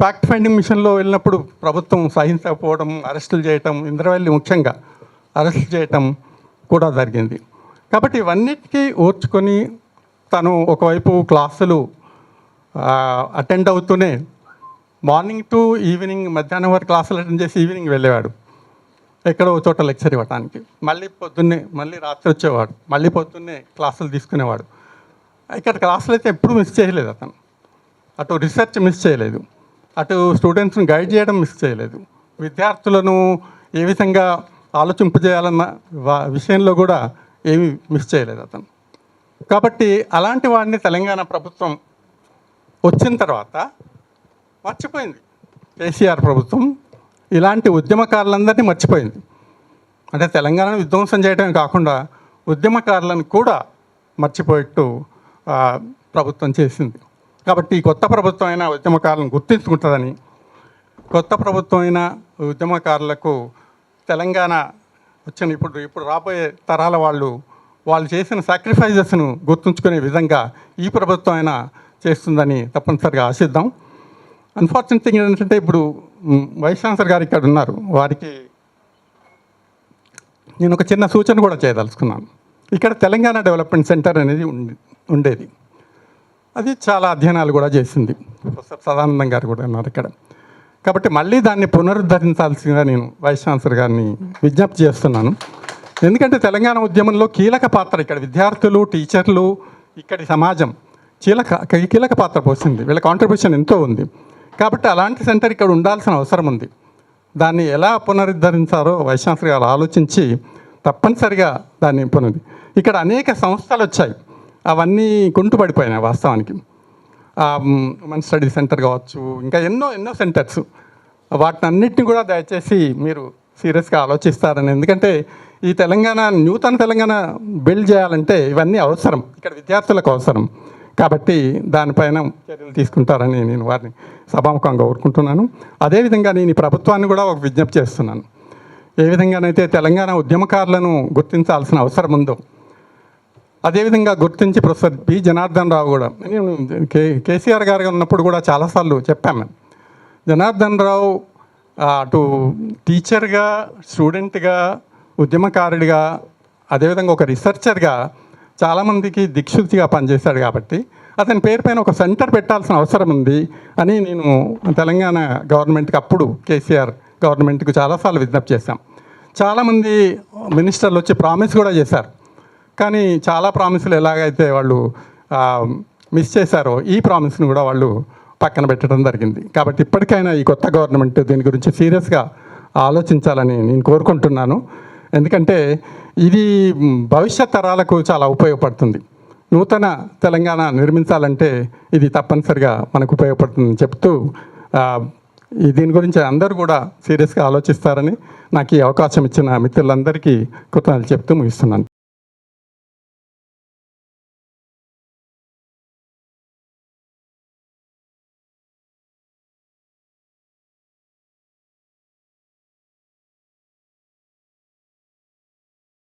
Fact finding మిషన్లో వెళ్ళినప్పుడు ప్రభుత్వం సహించకపోవడం అరెస్టులు చేయటం ఇంద్రవెల్లి ముఖ్యంగా అరెస్ట్ చేయటం కూడా జరిగింది. కాబట్టి ఇవన్నిటికీ ఓర్చుకొని తను ఒకవైపు క్లాసులు అటెండ్ అవుతూనే మార్నింగ్ టు ఈవినింగ్ మధ్యాహ్నం వరకు క్లాసులు అటెండ్ చేసి ఈవినింగ్ వెళ్ళేవాడు. ఎక్కడో చోట లెక్చర్ ఇవ్వడానికి మళ్ళీ పొద్దున్నే మళ్ళీ రాత్రి వచ్చేవాడు. మళ్ళీ పొద్దున్నే క్లాసులు తీసుకునేవాడు. ఇక్కడ క్లాసులు అయితే ఎప్పుడు మిస్ చేయలేదు అతను. అటు రీసెర్చ్ మిస్ చేయలేదు. అటు స్టూడెంట్స్ని గైడ్ చేయడం మిస్ చేయలేదు. విద్యార్థులను ఏ విధంగా ఆలోచింపజేయాలన్న వా- విషయంలో కూడా ఏమీ మిస్ చేయలేదు అతను. కాబట్టి అలాంటి వాడిని తెలంగాణ ప్రభుత్వం వచ్చిన తర్వాత మర్చిపోయింది. కేసీఆర్ ప్రభుత్వం ఇలాంటి ఉద్యమకారులందరినీ మర్చిపోయింది. అంటే తెలంగాణను విధ్వంసం చేయడమే కాకుండా ఉద్యమకారులను కూడా మర్చిపోయేట్టు ప్రభుత్వం చేసింది. కాబట్టి ఈ కొత్త ప్రభుత్వం అయినా ఉద్యమకారులను గుర్తించుకుంటుందని కొత్త ప్రభుత్వం అయిన ఉద్యమకారులకు తెలంగాణ వచ్చిన ఇప్పుడు ఇప్పుడు రాబోయే తరాల వాళ్ళు వాళ్ళు చేసిన సాక్రిఫైజెస్ను గుర్తుంచుకునే విధంగా ఈ ప్రభుత్వం అయినా చేస్తుందని తప్పనిసరిగా ఆశిద్దాం. అన్ఫార్చునేట్ థింగ్ ఏంటంటే ఇప్పుడు వైస్ ఛాన్సలర్ గారు ఇక్కడ ఉన్నారు. వారికి నేను ఒక చిన్న సూచన కూడా చేయదలుచుకున్నాను. ఇక్కడ తెలంగాణ డెవలప్మెంట్ సెంటర్ అనేది ఉండేది. అది చాలా అధ్యయనాలు కూడా చేసింది. ప్రొఫెసర్ సదానందం గారు కూడా ఉన్నారు ఇక్కడ. కాబట్టి మళ్ళీ దాన్ని పునరుద్ధరించాల్సిందిగా నేను వైస్ ఛాన్సలర్ గారిని విజ్ఞప్తి చేస్తున్నాను. ఎందుకంటే తెలంగాణ ఉద్యమంలో కీలక పాత్ర ఇక్కడ విద్యార్థులు టీచర్లు ఇక్కడి సమాజం కీలక కీలక పాత్ర పోసింది. వీళ్ళ కాంట్రిబ్యూషన్ ఎంతో ఉంది. కాబట్టి అలాంటి సెంటర్ ఇక్కడ ఉండాల్సిన అవసరం ఉంది. దాన్ని ఎలా పునరుద్ధరించారో వైస్ ఛాన్సలర్ గారు ఆలోచించి తప్పనిసరిగా దాన్ని పునరు ఇక్కడ అనేక సంస్థలు వచ్చాయి. అవన్నీ కుంటుపడిపోయినాయి వాస్తవానికి. మన స్టడీ సెంటర్ కావచ్చు ఇంకా ఎన్నో ఎన్నో సెంటర్స్. వాటిని అన్నిటిని కూడా దయచేసి మీరు సీరియస్గా ఆలోచిస్తారని. ఎందుకంటే ఈ తెలంగాణ నూతన తెలంగాణ బిల్డ్ చేయాలంటే ఇవన్నీ అవసరం. ఇక్కడ విద్యార్థులకు అవసరం. కాబట్టి దానిపైన చర్యలు తీసుకుంటారని నేను వారిని సభాముఖంగా కోరుకుంటున్నాను. అదేవిధంగా నేను ఈ ప్రభుత్వాన్ని కూడా ఒక విజ్ఞప్తి చేస్తున్నాను. ఏ విధంగానైతే తెలంగాణ ఉద్యమకారులను గుర్తించాల్సిన అవసరం ఉందో అదేవిధంగా గుర్తించి ప్రొఫెసర్ పి. జనార్దన్ రావు కూడా. నేను కే కేసీఆర్ గారు ఉన్నప్పుడు కూడా చాలాసార్లు చెప్పాము జనార్దన్ రావు అటు టీచర్గా స్టూడెంట్గా ఉద్యమకారుడిగా అదేవిధంగా ఒక రీసెర్చర్గా చాలామందికి దిక్సూచిగా పనిచేశాడు కాబట్టి అతని పేరు పైన ఒక సెంటర్ పెట్టాల్సిన అవసరం ఉంది అని నేను తెలంగాణ గవర్నమెంట్కి అప్పుడు కేసీఆర్ గవర్నమెంట్కి చాలాసార్లు విజ్ఞప్తి చేశాం. చాలామంది మినిస్టర్లు వచ్చి ప్రామిస్ కూడా చేశారు. కానీ చాలా ప్రామిసులు ఎలాగైతే వాళ్ళు మిస్ చేశారో ఈ ప్రామిస్ని కూడా వాళ్ళు పక్కన పెట్టడం జరిగింది. కాబట్టి ఇప్పటికైనా ఈ కొత్త గవర్నమెంట్ దీని గురించి సీరియస్గా ఆలోచించాలని నేను కోరుకుంటున్నాను. ఎందుకంటే ఇది భవిష్యత్ తరాలకు చాలా ఉపయోగపడుతుంది. నూతన తెలంగాణ నిర్మించాలంటే ఇది తప్పనిసరిగా మనకు ఉపయోగపడుతుందని చెప్తూ ఈ దీని గురించి అందరూ కూడా సీరియస్గా ఆలోచిస్తారని నాకు ఈ అవకాశం ఇచ్చిన మిత్రులందరికీ కృతజ్ఞతలు చెప్తూ ముగిస్తున్నాను.